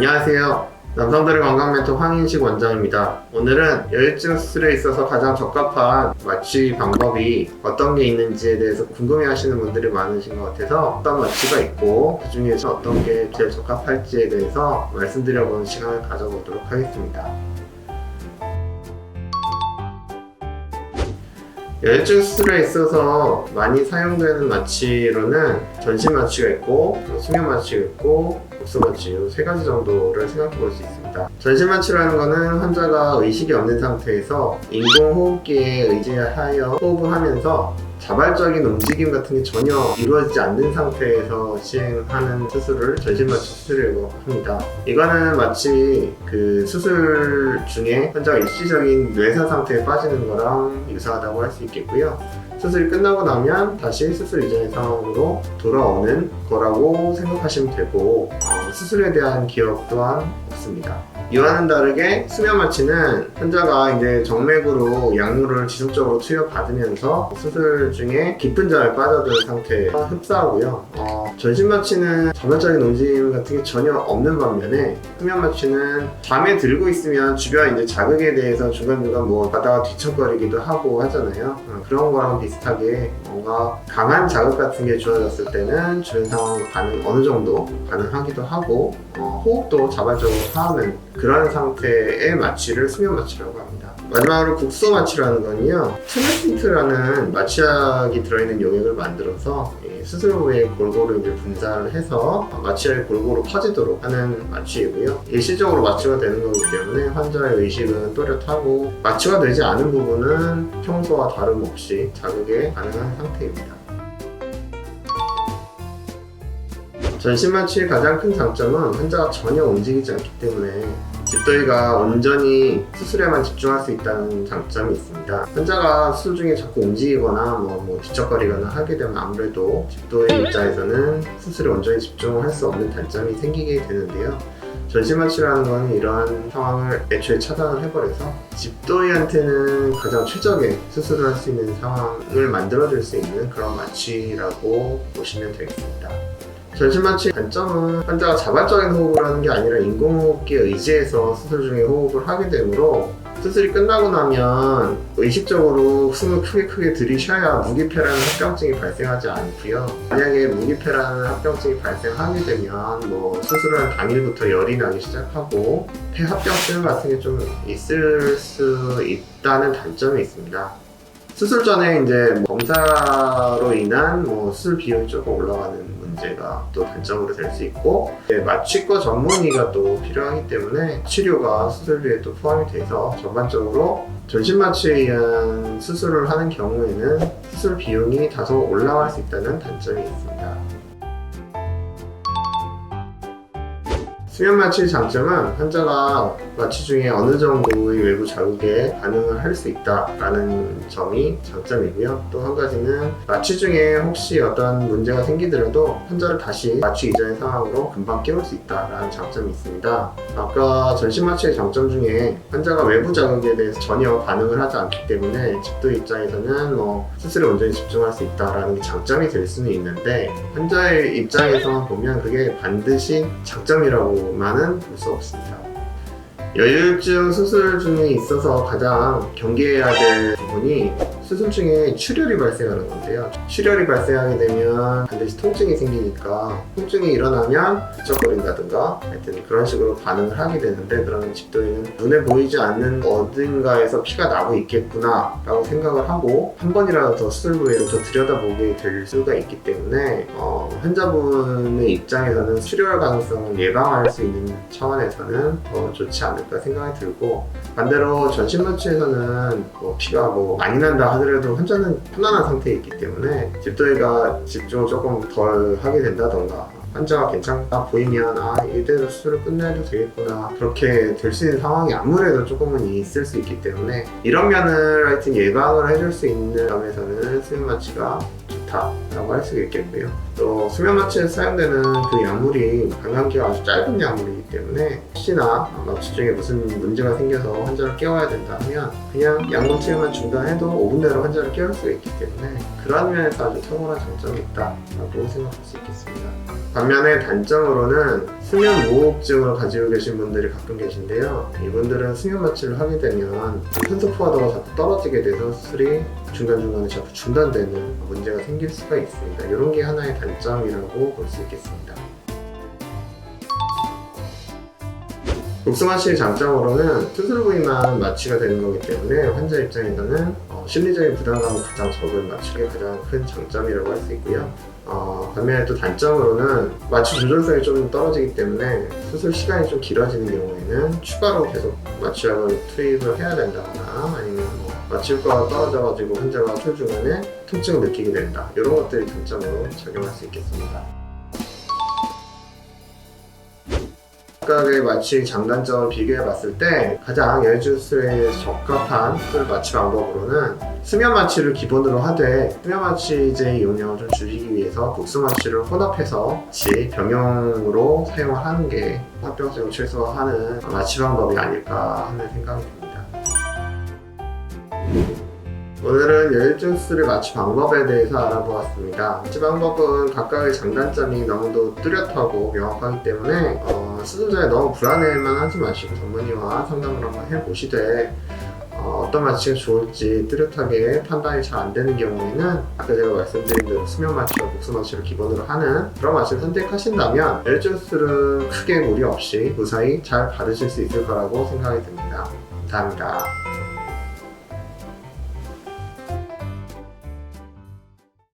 안녕하세요. 남성들의 건강 멘토 황인식 원장입니다. 오늘은 여유증 수술에 있어서 가장 적합한 마취 방법이 어떤 게 있는지에 대해서 궁금해 하시는 분들이 많으신 것 같아서 어떤 마취가 있고 그 중에서 어떤 게 제일 적합할지에 대해서 말씀드려보는 시간을 가져보도록 하겠습니다. 여유증 수술에 있어서 많이 사용되는 마취로는 전신 마취가 있고 수면 마취가 있고 국소 마취 이세 가지 정도를 생각해 볼 수 있습니다. 전신 마취라는 것은 환자가 의식이 없는 상태에서 인공호흡기에 의지하여 호흡을 하면서 자발적인 움직임 같은 게 전혀 이루어지지 않는 상태에서 시행하는 수술을 전신마취 수술이라고 합니다. 이거는 마치 그 수술 중에 환자가 일시적인 뇌사 상태에 빠지는 거랑 유사하다고 할 수 있겠고요. 수술이 끝나고 나면 다시 수술 이전의 상황으로 돌아오는 거라고 생각하시면 되고 어, 수술에 대한 기억 또한 없습니다. 이와는 다르게 수면 마취는 환자가 이제 정맥으로 약물을 지속적으로 투여받으면서 수술 중에 깊은 잠에 빠져든 상태에서 흡사하고요. 어, 전신 마취는 자발적인 움직임 같은 게 전혀 없는 반면에 수면 마취는 잠에 들고 있으면 주변 이제 자극에 대해서 중간중간 뭐 가다가 뒤척거리기도 하고 하잖아요. 어, 그런 거랑 비슷하게 뭔가 강한 자극 같은 게 주어졌을 때는 주변 상황 반응 어느 정도 반응하기도 하고 어, 호흡도 자발적으로 하는 그런 상태의 마취를 수면 마취라고 합니다. 마지막으로 국소 마취라는 건요, 트레신트라는 마취약이 들어있는 용액을 만들어서 이 수술 후에 골고루 이제 분사를 해서 마취약이 골고루 퍼지도록 하는 마취이고요. 일시적으로 마취가 되는 거기 때문에 환자의 의식은 또렷하고 마취가 되지 않은 부분은 평소와 다름없이 자극에 반응한 상태입니다. 전신 마취의 가장 큰 장점은 환자가 전혀 움직이지 않기 때문에 집도이가 온전히 수술에만 집중할 수 있다는 장점이 있습니다. 환자가 수술 중에 자꾸 움직이거나 뭐, 뭐 뒤척거리거나 하게 되면 아무래도 집도의 입장에서는 수술에 온전히 집중을 할수 없는 단점이 생기게 되는데요. 전신마취라는 건 이러한 상황을 애초에 차단을 해버려서 집도이한테는 가장 최적의 수술을 할 수 있는 상황을 만들어줄 수 있는 그런 마취라고 보시면 되겠습니다. 전신마취의 단점은 환자가 자발적인 호흡을 하는 게 아니라 인공호흡기에 의지해서 수술 중에 호흡을 하게 되므로 수술이 끝나고 나면 의식적으로 숨을 크게 크게 들이쉬어야 무기폐라는 합병증이 발생하지 않고요. 만약에 무기폐라는 합병증이 발생하게 되면 뭐 수술한 당일부터 열이 나기 시작하고 폐합병증 같은 게 좀 있을 수 있다는 단점이 있습니다. 수술 전에 이제 뭐 검사로 인한 뭐 수술 비용이 조금 올라가는 문제가 또 단점으로 될 수 있고 네, 마취과 전문의가 또 필요하기 때문에 치료가 수술비에 또 포함이 돼서 전반적으로 전신 마취에 의한 수술을 하는 경우에는 수술 비용이 다소 올라갈 수 있다는 단점이 있습니다. 수면 마취의 장점은 환자가 마취 중에 어느 정도의 외부 자극에 반응을 할 수 있다라는 점이 장점이고요. 또 한 가지는 마취 중에 혹시 어떤 문제가 생기더라도 환자를 다시 마취 이전의 상황으로 금방 깨울 수 있다라는 장점이 있습니다. 아까 전신 마취의 장점 중에 환자가 외부 자극에 대해서 전혀 반응을 하지 않기 때문에 집도 입장에서는 뭐 수술에 온전히 집중할 수 있다라는 게 장점이 될 수는 있는데 환자의 입장에서만 보면 그게 반드시 장점이라고 만은 볼 수 없습니다. 여유증 수술 중에 있어서 가장 경계해야 될 부분이 수술 중에 출혈이 발생하는 건데요. 출혈이 발생하게 되면 반드시 통증이 생기니까 통증이 일어나면 뒤척거린다든가 하여튼 그런 식으로 반응을 하게 되는데 그러면 집도인은 눈에 보이지 않는 어딘가에서 피가 나고 있겠구나 라고 생각을 하고 한 번이라도 더 수술 부위를 더 들여다보게 될 수가 있기 때문에 어, 환자분의 입장에서는 출혈 가능성을 예방할 수 있는 차원에서는 더 좋지 않을까 생각이 들고 반대로 전신마취에서는 뭐 피가 뭐 많이 난다 하더라도 환자는 편안한 상태에 있기 때문에 집도이가 집중을 조금 덜 하게 된다던가 환자가 괜찮다 보이면 아 이대로 수술을 끝내도 되겠구나. 그렇게 될 수 있는 상황이 아무래도 조금은 있을 수 있기 때문에 이런 면을 하여튼 예방을 해줄 수 있는 점에서는 수면 마취가 좋다라고 할 수 있겠고요. 또 수면 마취에 사용되는 그 약물이 관광기가 아주 짧은 약물이기 때문에 혹시나 마취 중에 무슨 문제가 생겨서 환자를 깨워야 된다 하면 그냥 약물 치료만 중단해도 5분 내로 환자를 깨울 수가 있기 때문에 그런 면에서 아주 탁월한 장점이 있다라고 생각할 수 있겠습니다. 반면에 단점으로는 수면 무호흡증을 가지고 계신 분들이 가끔 계신데요. 이분들은 수면 마취를 하게 되면 산소 포화도가 자꾸 떨어지게 돼서 수술이 중간중간에 자꾸 중단되는 문제가 생길 수가 있습니다. 이런 게 하나의 단점이라고 볼 수 있겠습니다. 복숭아치의 장점으로는 수술 부위만 마취가 되는 거기 때문에 환자 입장에서는 어, 심리적인 부담감이 가장 적은 마취가 가장 큰 장점이라고 할 수 있고요. 어, 반면에 또 단점으로는 마취 조절성이 좀 떨어지기 때문에 수술 시간이 좀 길어지는 경우에는 추가로 계속 마취약을 투입을 해야 된다거나 아니면 뭐 마취 효과가 떨어져가지고 환자가 수술 중간에 통증을 느끼게 된다 이런 것들이 단점으로 작용할 수 있겠습니다. 각각의 마취 장단점을 비교해 봤을 때 가장 열주술에 적합한 수술 마취 방법으로는 수면 마취를 기본으로 하되 수면 마취제의 용량을 좀 줄이기 위해서 복수 마취를 혼합해서 같이 병용으로 사용을 하는 게 합병증을 최소화하는 마취 방법이 아닐까 하는 생각이 듭니다. 오늘은 열주술의 마취 방법에 대해서 알아보았습니다. 마취 방법은 각각의 장단점이 너무도 뚜렷하고 명확하기 때문에 어, 수술자에 너무 불안해만 하지 마시고 전문의와 상담을 한번 해보시되 어, 어떤 마취가 좋을지 뚜렷하게 판단이 잘 안 되는 경우에는 아까 제가 말씀드린 대로 수면 마취와 복수 마취를 기본으로 하는 그런 마취를 선택하신다면 열주술은 크게 무리 없이 무사히 잘 받으실 수 있을 거라고 생각이 듭니다. 감사합니다.